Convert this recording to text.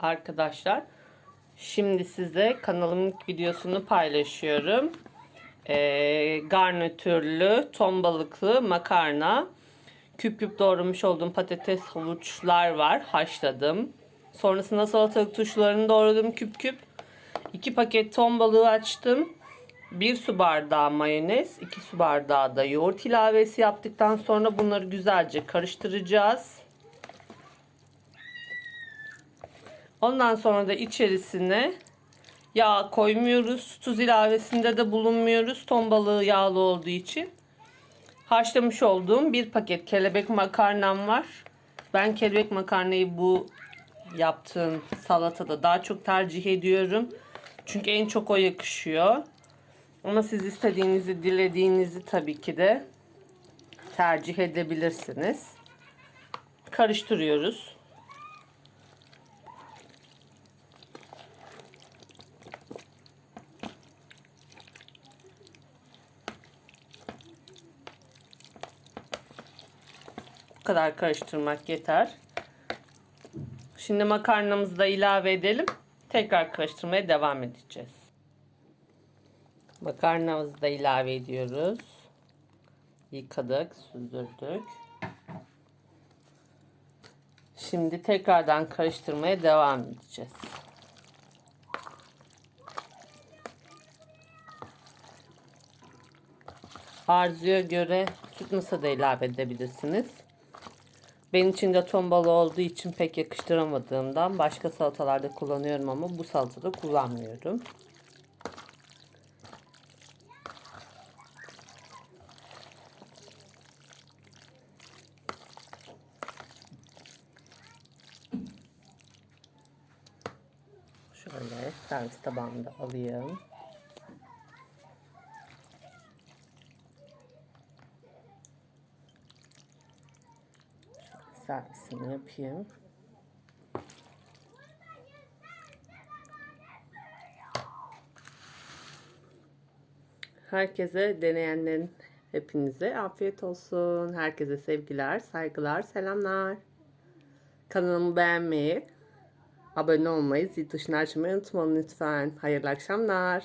Arkadaşlar şimdi size kanalımın videosunu paylaşıyorum. Ee, garnitürlü ton balıklı makarna. Küp küp doğramış olduğum patates havuçlar var. Haşladım. Sonrasında salatalık tuşlarını doğradım küp küp. 2 paket ton balığı açtım. 1 su bardağı mayonez, 2 su bardağı da yoğurt ilavesi yaptıktan sonra bunları güzelce karıştıracağız. Ondan sonra da içerisine yağ koymuyoruz. Tuz ilavesinde de bulunmuyoruz. Ton balığı yağlı olduğu için. Haşlamış olduğum bir paket kelebek makarnam var. Ben kelebek makarnayı bu yaptığım salatada daha çok tercih ediyorum. Çünkü en çok o yakışıyor. Ama siz istediğinizi, dilediğinizi tabii ki de tercih edebilirsiniz. Karıştırıyoruz. Kadar karıştırmak yeter. Şimdi makarnamızı da ilave edelim. Tekrar karıştırmaya devam edeceğiz. Makarnamızı da ilave ediyoruz. Yıkadık, süzdürdük. Şimdi tekrardan karıştırmaya devam edeceğiz. Arzuya göre süt mısır da ilave edebilirsiniz. Benim için de ton balığı olduğu için pek yakıştıramadığımdan başka salatalarda kullanıyorum ama bu salatada kullanmıyorum. Şöyle servis tabağımda alayım. Servisini yapayım. Herkese deneyenlerin hepinize afiyet olsun. Herkese sevgiler, saygılar, selamlar. Kanalımı beğenmeyi, abone olmayı, zil tuşunu açmayı unutmayın lütfen. Hayırlı akşamlar.